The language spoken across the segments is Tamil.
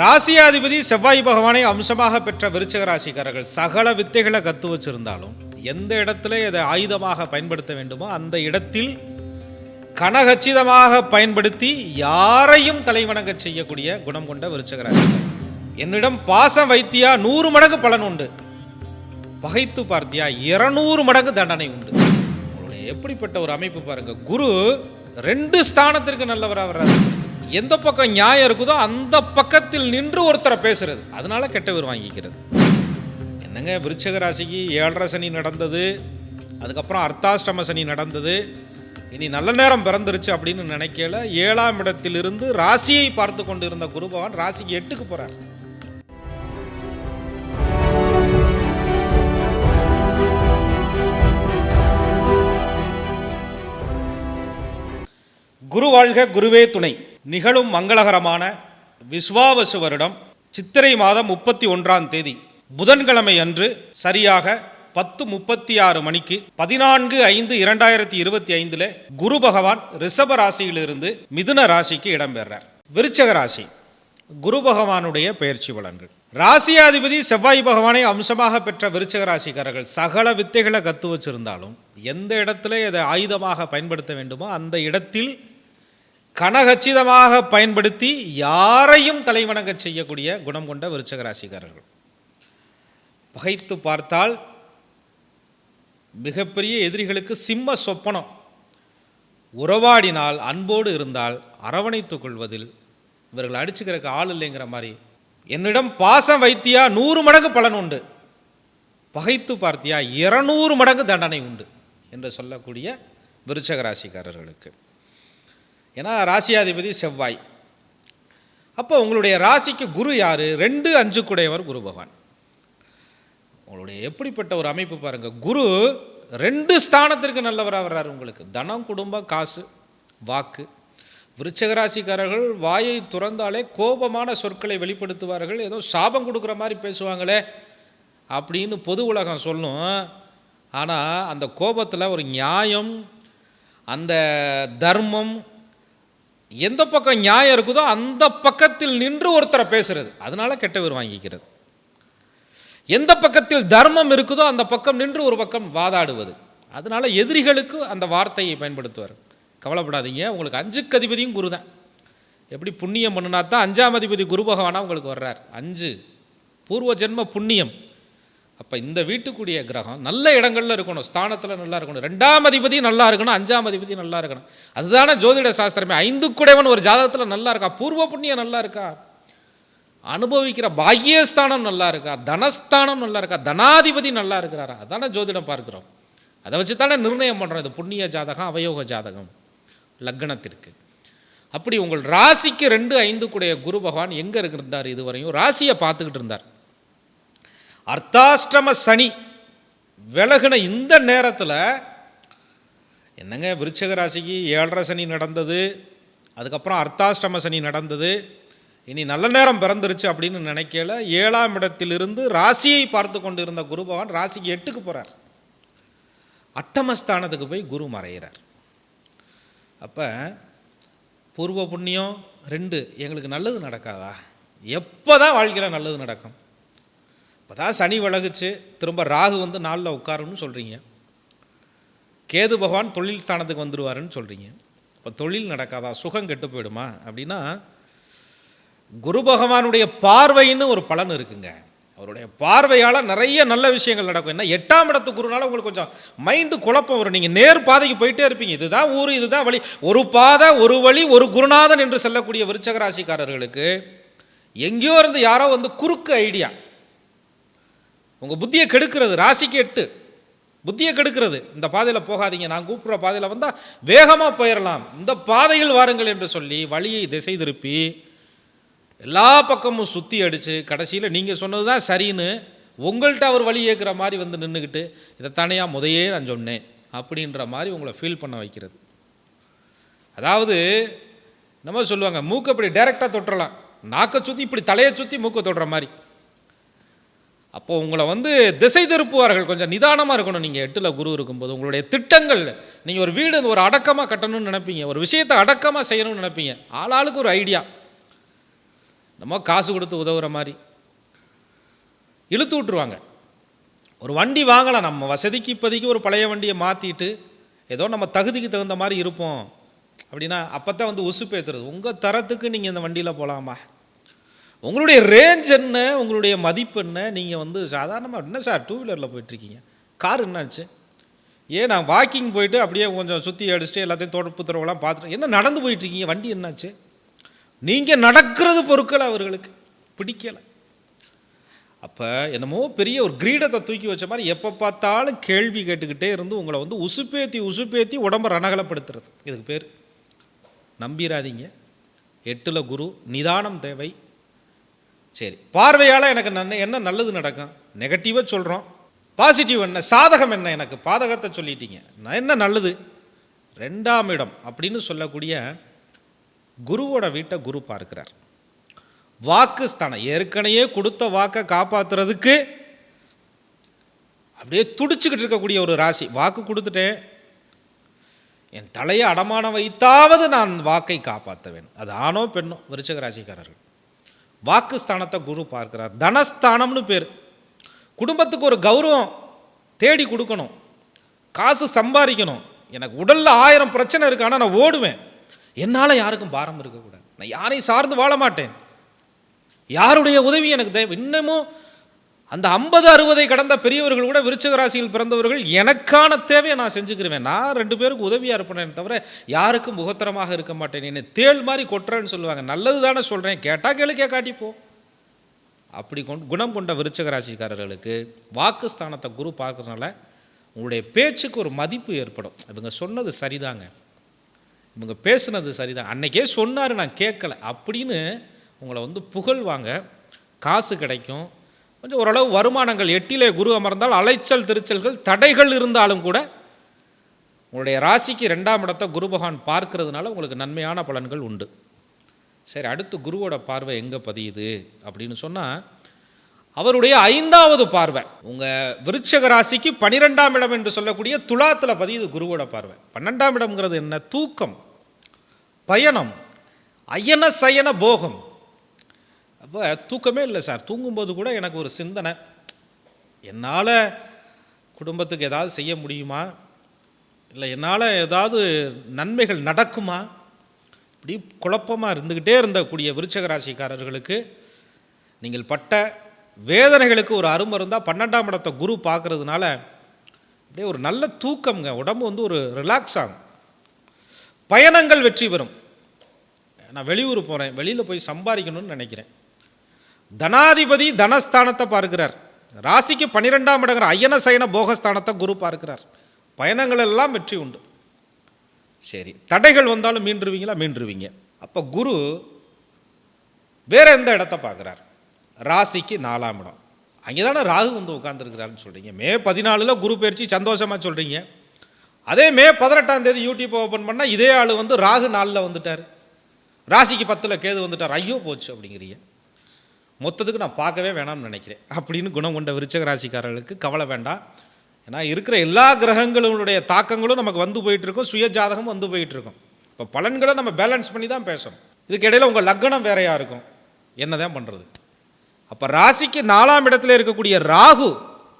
ராசியாதிபதி செவ்வாய் பகவானை அம்சமாக பெற்ற விருச்சக ராசிக்காரர்கள் சகல வித்தைகளை கத்து வச்சிருந்தாலும் எந்த இடத்துல இதை ஆயுதமாக பயன்படுத்த வேண்டுமோ அந்த இடத்தில் கனகச்சிதமாக பயன்படுத்தி யாரையும் தலைவணங்க செய்யக்கூடிய குணம் கொண்ட விருச்சக ராசி என்னிடம் பாசம் வைத்தியா நூறு மடங்கு பலன் உண்டு. பகைத்து பார்த்தியா இருநூறு மடங்கு தண்டனை உண்டு. எப்படிப்பட்ட ஒரு அமைப்பு பாருங்க. குரு ரெண்டு ஸ்தானத்திற்கு நல்லவராக வர்றாரு. எந்த பக்கம் நியாயம் இருக்குதோ அந்த பக்கத்தில் நின்று ஒருத்தரை பேசுறது. அதனால கெட்ட பேர் வாங்கிக்கிறது. என்னங்க விருச்சக ராசிக்கு ஏழரை சனி நடந்தது அதுக்கப்புறம் அர்த்தாஷ்டம சனி நடந்தது. இனி நல்ல நேரம் பிறந்துருச்சு அப்படின்னு நினைக்கல. ஏழாம் இடத்திலிருந்து ராசியை பார்த்து கொண்டு இருந்த குரு பகவான் ராசிக்கு எட்டுக்கு போறார். குரு வாழ்க குருவே துணை. நிகழும் மங்களகரமான விஸ்வாவசு வருடம் சித்திரை மாதம் முப்பத்தி ஒன்றாம் தேதி. புதன்கிழமை அன்று சரியாக பத்து முப்பத்தி ஆறு மணிக்கு பதினான்கு ஐந்து இரண்டாயிரத்தி இருபத்தி ஐந்தில் குரு பகவான் ரிஷப ராசியிலிருந்து மிதுன ராசிக்கு இடம்பெறார். விருச்சக ராசி குரு பகவானுடைய பயிற்சி பலன்கள். ராசியாதிபதி செவ்வாய் பகவானை அம்சமாக பெற்ற விருச்சக ராசிக்காரர்கள் சகல வித்தைகளை கத்து வச்சிருந்தாலும் எந்த இடத்துல இதை ஆயுதமாக பயன்படுத்த வேண்டுமோ அந்த இடத்தில் கனகச்சிதமாக பயன்படுத்தி யாரையும் தலைவணங்க செய்யக்கூடிய குணம் கொண்ட விருச்சக ராசிக்காரர்கள் பகைத்து பார்த்தால் மிகப்பெரிய எதிரிகளுக்கு சிம்ம சொப்பனம். உறவாடினால் அன்போடு இருந்தால் அரவணைத்து கொள்வதில் இவர்கள் அடிச்சுக்கிறக்கு ஆள் இல்லைங்கிற மாதிரி. என்னிடம் பாசம் வைத்தியா நூறு மடங்கு பலன் உண்டு. பகைத்து பார்த்தியா இருநூறு மடங்கு தண்டனை உண்டு என்று சொல்லக்கூடிய விருச்சக ராசிக்காரர்களுக்கு ஏன்னா ராசியாதிபதி செவ்வாய். அப்போ உங்களுடைய ராசிக்கு குரு யார்? ரெண்டு அஞ்சு குடையவர் குரு பகவான். உங்களுடைய எப்படிப்பட்ட ஒரு அமைப்பு பாருங்கள் குரு ரெண்டு ஸ்தானத்திற்கு நல்லவராக வர்றார் உங்களுக்கு. தனம் குடும்பம் காசு வாக்கு. விருச்சகராசிக்காரர்கள் வாயை துறந்தாலே கோபமான சொற்களை வெளிப்படுத்துவார்கள். ஏதோ சாபம் கொடுக்குற மாதிரி பேசுவாங்களே அப்படின்னு பொது உலகம் சொல்லும். ஆனால் அந்த கோபத்தில் ஒரு நியாயம் அந்த தர்மம் எந்த பக்கம் நியாயம் இருக்குதோ அந்த பக்கத்தில் நின்று ஒருத்தரை பேசுறது. அதனால கெட்ட பேர் வாங்கிக்கிறது. எந்த பக்கத்தில் தர்மம் இருக்குதோ அந்த பக்கம் நின்று ஒரு பக்கம் வாதாடுவது. அதனால எதிரிகளுக்கு அந்த வார்த்தையை பயன்படுத்துவார். கவலைப்படாதீங்க உங்களுக்கு அஞ்சுக்கு அதிபதியும் குரு தான். எப்படி புண்ணியம் பண்ணுனா தான் அஞ்சாம் அதிபதி குரு பகவானா உங்களுக்கு வர்றார். அஞ்சு. பூர்வ ஜென்ம புண்ணியம். அப்போ இந்த வீட்டுக்குரிய கிரகம் நல்ல இடங்களில் இருக்கணும். ஸ்தானத்தில் நல்லா இருக்கணும். ரெண்டாம் அதிபதி நல்லா இருக்கணும். அஞ்சாம் அதிபதி நல்லா இருக்கணும். அதுதானே ஜோதிட சாஸ்திரமே. ஐந்து குடைவன் ஒரு ஜாதகத்தில் நல்லா இருக்கா? பூர்வ புண்ணியம் நல்லா இருக்கா? அனுபவிக்கிற பாக்கியஸ்தானம் நல்லா இருக்கா? தனஸ்தானம் நல்லா இருக்கா? தனாதிபதி நல்லா இருக்கிறாரா? அதானே ஜோதிடம் பார்க்குறோம். அதை வச்சு தானே நிர்ணயம் பண்ணுறோம் இது புண்ணிய ஜாதகம் அவயோக ஜாதகம். லக்னத்திற்கு. அப்படி உங்கள் ராசிக்கு ரெண்டு ஐந்து குடைய குரு பகவான் எங்கே இருக்கிருந்தார் இதுவரையும்? ராசியை பார்த்துக்கிட்டு இருந்தார். அர்த்தாஷ்டம சனி விலகின இந்த நேரத்தில் என்னங்க விருச்சக ராசிக்கு ஏழரை சனி நடந்தது அதுக்கப்புறம் அர்த்தாஷ்டம சனி நடந்தது இனி நல்ல நேரம் பிறந்துருச்சு அப்படின்னு நினைக்கல. ஏழாம் இடத்திலிருந்து ராசியை பார்த்து கொண்டு இருந்த குரு பகவான் ராசிக்கு எட்டுக்கு போகிறார் அட்டமஸ்தானத்துக்கு போய் குரு மறையிறார். அப்போ பூர்வ புண்ணியம் ரெண்டு எங்களுக்கு நல்லது நடக்காதா? எப்போ தான் வாழ்க்கையில் நல்லது நடக்கும்? இப்போ தான் சனி விலகுச்சு. திரும்ப ராகு வந்து நாளில் உட்காருன்னு சொல்கிறீங்க கேது பகவான் தொழில் ஸ்தானத்துக்கு வந்துடுவாருன்னு சொல்கிறீங்க இப்போ தொழில் நடக்காதா? சுகம் கெட்டு போயிடுமா? அப்படின்னா குரு பகவானுடைய பார்வைன்னு ஒரு பலன் இருக்குங்க. அவருடைய பார்வையால் நிறைய நல்ல விஷயங்கள் நடக்கும். என்ன எட்டாம் இடத்து குருனால உங்களுக்கு கொஞ்சம் மைண்டு குழப்பம் வரும். நீங்கள் நேர் பாதைக்கு போயிட்டே இருப்பீங்க. இதுதான் ஊர் இதுதான் வழி. ஒரு பாதை ஒரு வழி ஒரு குருநாதன் என்று சொல்லக்கூடிய விருச்சக ராசிக்காரர்களுக்கு எங்கேயோ இருந்து யாரோ வந்து குறுக்கு ஐடியா உங்கள் புத்தியை கெடுக்கிறது ராசிக்கு எட்டு புத்தியை கெடுக்கிறது. இந்த பாதையில் போகாதீங்க. நான் கூப்பிட்ற பாதையில் வந்தால் வேகமாக போயிடலாம் இந்த பாதையில் வாருங்கள் என்று சொல்லி வழியை திசை திருப்பி எல்லா பக்கமும் சுற்றி அடித்து கடைசியில் நீங்கள் சொன்னது தான் சரின்னு உங்கள்கிட்ட அவர் வழி ஏற்கிற மாதிரி வந்து நின்றுக்கிட்டு இதை தனியாக முதையே நான் சொன்னேன். அப்படின்ற மாதிரி உங்களை ஃபீல் பண்ண வைக்கிறது. அதாவது நம்ம சொல்லுவாங்க மூக்கை இப்படி டைரெக்டாக தொட்டுறலாம். நாக்கை சுற்றி இப்படி தலையை சுற்றி மூக்கை தொடுற மாதிரி. அப்போ உங்களை வந்து திசை திருப்புவார்கள். கொஞ்சம் நிதானமாக இருக்கணும். நீங்கள் எட்டில் குரு இருக்கும்போது உங்களுடைய திட்டங்கள் நீங்கள் ஒரு வீடு ஒரு அடக்கமாக கட்டணும்னு நினைப்பீங்க. ஒரு விஷயத்தை அடக்கமாக செய்யணும்னு நினைப்பீங்க. ஆளாளுக்கு ஒரு ஐடியா நம்ம காசு கொடுத்து உதவுற மாதிரி. இழுத்து விட்டுருவாங்க. ஒரு வண்டி வாங்கலாம். நம்ம வசதிக்கு இப்போதைக்கு ஒரு பழைய வண்டியை மாற்றிட்டு ஏதோ நம்ம தகுதிக்கு தகுந்த மாதிரி இருப்போம். அப்படின்னா அப்போ தான் வந்து உசுப்பேத்துறது. உங்கள் தரத்துக்கு நீங்கள் இந்த வண்டியில் போகலாமா உங்களுடைய ரேஞ்ச் என்ன உங்களுடைய மதிப்பு என்ன? நீங்கள் வந்து சாதாரணமாக என்ன சார் டூ வீலரில் போயிட்டுருக்கீங்க? கார் என்னாச்சு? ஏன் நான் வாக்கிங் போயிட்டு அப்படியே கொஞ்சம் சுற்றி அடிச்சுட்டு எல்லாத்தையும் தொடப்பு துறவெல்லாம் பார்த்துட்டு என்ன நடந்து போயிட்டுருக்கீங்க? வண்டி என்னாச்சு? நீங்கள் நடக்கிறது பொருட்கள் அவர்களுக்கு. பிடிக்கலை. அப்போ என்னமோ பெரிய ஒரு கிரீடத்தை தூக்கி வச்ச மாதிரி எப்போ பார்த்தாலும் கேள்வி கேட்டுக்கிட்டே இருந்து உங்களை வந்து உசுப்பேத்தி உசுப்பேத்தி உடம்ப ரணகலப்படுத்துறது. இதுக்கு பேர். நம்பிராதீங்க. எட்டில் குரு நிதானம் தேவை. சரி பார்வையால் எனக்கு நன் என்ன நல்லது நடக்கும்? நெகட்டிவாக சொல்கிறோம் பாசிட்டிவ் என்ன? சாதகம் என்ன எனக்கு? பாதகத்தை சொல்லிட்டீங்க. நான் என்ன நல்லது? ரெண்டாம் இடம் அப்படின்னு சொல்லக்கூடிய குருவோட வீட்டை குரு பார்க்கிறார். வாக்கு ஸ்தானம் ஏற்கனவே கொடுத்த வாக்கை காப்பாற்றுறதுக்கு அப்படியே துடிச்சுக்கிட்டு இருக்கக்கூடிய ஒரு ராசி. வாக்கு கொடுத்துட்டேன். என் தலையை அடமானம் வைத்தாவது நான் வாக்கை காப்பாற்றுவேன் அது ஆணோ பெண்ணோ விருச்சக ராசிக்காரர்கள். வாக்கு ஸ்தானத்தை குரு பார்க்கிறார். தனஸ்தானம்னு பேர். குடும்பத்துக்கு ஒரு கௌரவம் தேடி கொடுக்கணும். காசு சம்பாதிக்கணும். எனக்கு உடலில் ஆயிரம் பிரச்சனை இருக்கு ஆனால் நான் ஓடுவேன். என்னால் யாருக்கும் பாரம் இருக்கக்கூடாது. நான் யாரையும் சார்ந்து வாழ மாட்டேன். யாருடைய உதவி எனக்கு தேவை? இன்னமும் அந்த ஐம்பது அறுபதை கடந்த பெரியவர்கள் கூட விருச்சக ராசியில் பிறந்தவர்கள் எனக்கான தேவையை நான் செஞ்சுக்கிருவேன். நான் ரெண்டு பேருக்கு உதவியாக இருப்பேனே தவிர யாருக்கும் முகத்தரமாக இருக்க மாட்டேன். என்னை தேள் மாதிரி கொட்டுறேன்னு சொல்லுவாங்க. நல்லது தானே சொல்கிறேன் கேட்டால் கேளுக்கே காட்டிப்போ அப்படி கொண்டு குணம் கொண்ட விருச்சக ராசிக்காரர்களுக்கு வாக்குஸ்தானத்தை குரு பார்க்கறதுனால உங்களுடைய பேச்சுக்கு ஒரு மதிப்பு ஏற்படும். இவங்க சொன்னது சரிதாங்க. இவங்க பேசுனது சரிதான். அன்னைக்கே சொன்னார் நான் கேட்கல அப்படின்னு உங்களை வந்து புகழ்வாங்க. காசு கிடைக்கும். கொஞ்சம் ஓரளவு வருமானங்கள் எட்டிலே குரு அமர்ந்தால் அலைச்சல் திருச்சல்கள் தடைகள் இருந்தாலும் கூட உங்களுடைய ராசிக்கு ரெண்டாம் இடத்தை குரு பகவான் பார்க்கறதுனால உங்களுக்கு நன்மையான பலன்கள் உண்டு. சரி அடுத்து குருவோட பார்வை எங்கே பதியுது அப்படின்னு சொன்னால் அவருடைய ஐந்தாவது பார்வை. உங்கள் விருச்சக ராசிக்கு பனிரெண்டாம் இடம் என்று சொல்லக்கூடிய துலாத்தில் பதியுது குருவோட பார்வை. பன்னெண்டாம் இடம்ங்கிறது என்ன? தூக்கம் பயணம் அயன சயன போகம். அப்போ தூக்கமே இல்லை சார். தூங்கும்போது கூட எனக்கு ஒரு சிந்தனை. என்னால் குடும்பத்துக்கு ஏதாவது செய்ய முடியுமா? இல்லை என்னால் ஏதாவது நன்மைகள் நடக்குமா? இப்படி குழப்பமாக இருந்துக்கிட்டே இருந்தக்கூடிய விருச்சக ராசிக்காரர்களுக்கு நீங்கள் பட்ட வேதனைகளுக்கு ஒரு அருமருந்தாக பன்னெண்டாம் இடத்தை குரு பார்க்குறதுனால அப்படியே ஒரு நல்ல தூக்கம்ங்க. உடம்பு வந்து ஒரு ரிலாக்ஸ் ஆகும். பயணங்கள் வெற்றி பெறும். நான் வெளியூர் போகிறேன் வெளியில் போய் சம்பாதிக்கணும்னு நினைக்கிறேன். தனாதிபதி தனஸ்தானத்தை பார்க்கிறார். ராசிக்கு பன்னிரெண்டாம் இடங்கிற ஐயன சயன போகஸ்தானத்தை குரு பார்க்கிறார். பயணங்கள் எல்லாம் வெற்றி உண்டு. சரி தடைகள் வந்தாலும் மீண்டுருவீங்களா? மீண்டுருவீங்க. அப்போ குரு வேற எந்த இடத்த பார்க்குறார்? ராசிக்கு நாலாம் இடம். அங்கே தானே ராகு வந்து உட்காந்துருக்கிறாருன்னு சொல்கிறீங்க மே பதினாலில் குரு பயிற்சி சந்தோஷமாக சொல்கிறீங்க அதே மே பதினெட்டாம் தேதி யூடியூப் ஓப்பன் பண்ணால் இதே ஆள் வந்து ராகு நாளில் வந்துட்டார். ராசிக்கு பத்தில் கேது வந்துட்டார். ஐயோ போச்சு அப்படிங்கிறீங்க. மொத்தத்துக்கு நான் பார்க்கவே வேணாம்னு நினைக்கிறேன். அப்படின்னு குணம் கொண்ட விருச்சக ராசிக்காரர்களுக்கு கவலை வேண்டாம். ஏன்னா இருக்கிற எல்லா கிரகங்களுடைய தாக்கங்களும் நமக்கு வந்து போயிட்டுருக்கும் சுயஜாதகம் சுய ஜாதகம் வந்து போயிட்டுருக்கும். இப்போ பலன்களை நம்ம பேலன்ஸ் பண்ணி தான் பேசணும். இதுக்கு உங்கள் லக்னம் வேறையாக இருக்கும். என்ன தான் பண்ணுறது அப்போ ராசிக்கு நாலாம் இடத்துல இருக்கக்கூடிய ராகு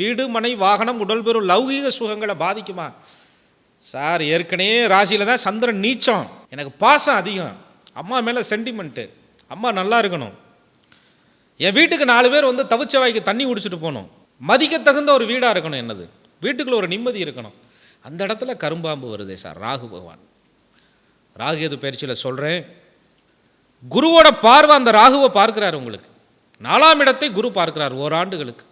வீடு மனை வாகனம் உடல் பெறும் லௌகீக சுகங்களை பாதிக்குமா? சார் ஏற்கனவே ராசியில் தான் சந்திரன் நீச்சம். எனக்கு பாசம் அதிகம். அம்மா மேலே சென்டிமெண்ட்டு அம்மா நல்லா இருக்கணும். என் வீட்டுக்கு நாலு பேர் வந்து தவிச்ச வாய்க்கு தண்ணி குடிச்சிட்டு போகணும். மதிக்க தகுந்த ஒரு வீடாக இருக்கணும் என்னது? வீட்டுக்குள்ள ஒரு நிம்மதி இருக்கணும். அந்த இடத்துல கரும்பாம்பு வருதே சார் ராகு பகவான். ராகு எது பயிற்சியில் சொல்கிறேன் குருவோட பார்வை அந்த ராகுவை பார்க்குறாரு உங்களுக்கு. நாலாம் இடத்தை குரு பார்க்கிறார் ஓராண்டுகளுக்கு.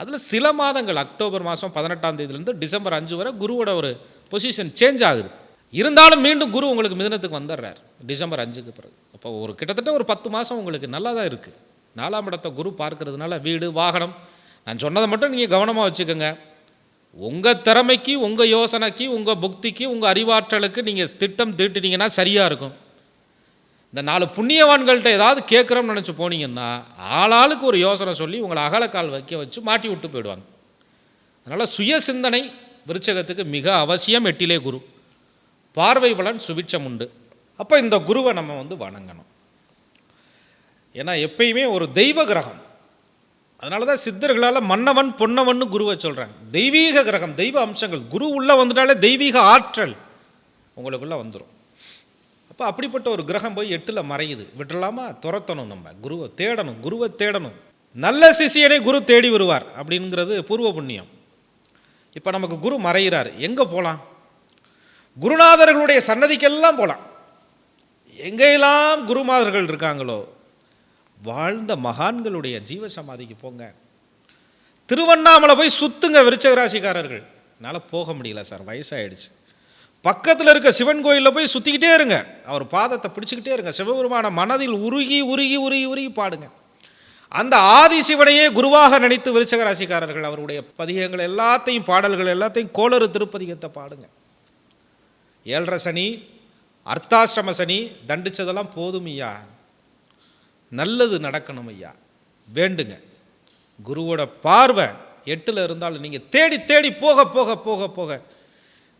அதில் சில மாதங்கள் அக்டோபர் மாதம் பதினெட்டாம் தேதியிலேருந்து டிசம்பர் அஞ்சு வரை குருவோட ஒரு பொசிஷன் சேஞ்ச் ஆகுது. இருந்தாலும் மீண்டும் குரு உங்களுக்கு மிதனத்துக்கு வந்துடுறார். டிசம்பர் அஞ்சுக்கு பிறகு. அப்போ ஒரு கிட்டத்தட்ட ஒரு பத்து மாதம் உங்களுக்கு நல்லா தான் இருக்குது நாலாம் இடத்தை குரு பார்க்கறதுனால வீடு வாகனம். நான் சொன்னதை மட்டும் நீங்கள் கவனமாக வச்சுக்கோங்க. உங்கள் திறமைக்கு உங்கள் யோசனைக்கு உங்கள் புக்திக்கு உங்கள் அறிவாற்றலுக்கு நீங்கள் திட்டம் தீட்டினீங்கன்னா சரியாக இருக்கும். இந்த நாலு புண்ணியவான்கள்ட்ட ஏதாவது கேட்குறோம்னு நினச்சி போனீங்கன்னா ஆளாளுக்கு ஒரு யோசனை சொல்லி உங்களை அகலக்கால் வைக்க வச்சு மாட்டி விட்டு போயிடுவாங்க. அதனால் சுய சிந்தனை விருச்சகத்துக்கு மிக அவசியம் எட்டிலே குரு. பார்வை பலன் சுபிட்சம் உண்டு. அப்போ இந்த குருவை நம்ம வந்து வணங்கணும். ஏன்னா எப்பயுமே ஒரு தெய்வ கிரகம். அதனால தான் சித்தர்களால் மன்னவன் பொன்னவன் குருவை சொல்கிறாங்க தெய்வீக கிரகம் தெய்வ அம்சங்கள். குரு உள்ளே வந்துட்டாலே தெய்வீக ஆற்றல் உங்களுக்குள்ளே வந்துடும் அப்போ அப்படிப்பட்ட ஒரு கிரகம் போய் எட்டில் மறையுது. விட்டுலாமா துரத்தணும் நம்ம. குருவை தேடணும் குருவை தேடணும். நல்ல சிஷியனை குரு தேடி வருவார் அப்படிங்கிறது பூர்வ புண்ணியம். இப்போ நமக்கு குரு மறைகிறார் எங்கே போகலாம் குருநாதர்களுடைய சன்னதிக்கெல்லாம் போகலாம் எங்கெல்லாம் குருமாதர்கள் இருக்காங்களோ வாழ்ந்த மகான்களுடைய ஜீவ சமாதிக்கு போங்க. திருவண்ணாமலை போய் சுத்துங்க விருச்சகராசிக்காரர்கள். என்னால் போக முடியல சார் வயசாயிடுச்சு. பக்கத்தில் இருக்க சிவன் கோயிலில் போய் சுற்றிக்கிட்டே இருங்க. அவர் பாதத்தை பிடிச்சிக்கிட்டே இருங்க. சிவபெருமான மனதில் உருகி உருகி உருகி உருகி பாடுங்க. அந்த ஆதி சிவனையே குருவாக நினைத்து விருச்சகராசிக்காரர்கள் அவருடைய பதிகங்கள் எல்லாத்தையும் பாடல்கள் எல்லாத்தையும் கோளறு திருப்பதிகத்தை பாடுங்க. ஏழரை சனி அர்த்தாஷ்டம சனி தண்டிச்சதெல்லாம் போதும் ஐயா. நல்லது நடக்கணும் ஐயா. வேண்டுங்க. குருவோட பார்வை எட்டில் இருந்தாலும் நீங்கள் தேடி தேடி போக போக போக போக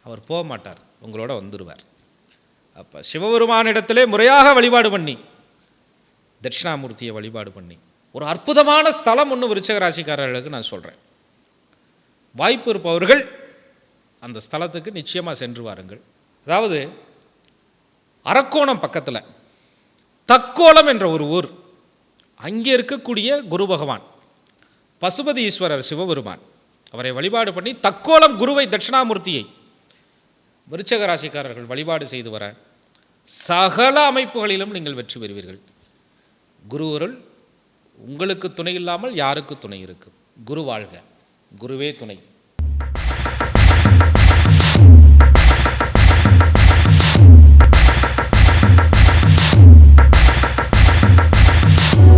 அவர் போக மாட்டார். உங்களோட வந்துடுவார் அப்போ சிவபெருமானிடத்திலே முறையாக வழிபாடு பண்ணி தட்சிணாமூர்த்தியை வழிபாடு பண்ணி ஒரு அற்புதமான ஸ்தலம் ஒன்று விருச்சக ராசிக்காரர்களுக்கு நான் சொல்கிறேன் வாய்ப்பு இருப்பவர்கள் அந்த ஸ்தலத்துக்கு நிச்சயமாக சென்று வாருங்கள். அதாவது அரக்கோணம் பக்கத்தில் தக்கோலம் என்ற ஒரு ஊர். அங்கே இருக்கக்கூடிய குரு பகவான் பசுபதி ஈஸ்வரர் சிவபெருமான் அவரை வழிபாடு பண்ணி தக்கோலம் குருவை தட்சிணாமூர்த்தியை விருச்சக ராசிக்காரர்கள் வழிபாடு செய்து வர சகல அமைப்புகளிலும் நீங்கள் வெற்றி பெறுவீர்கள். குருவருள் உங்களுக்கு துணை இல்லாமல் யாருக்கு துணை இருக்கும் குரு வாழ்க. குருவே துணை.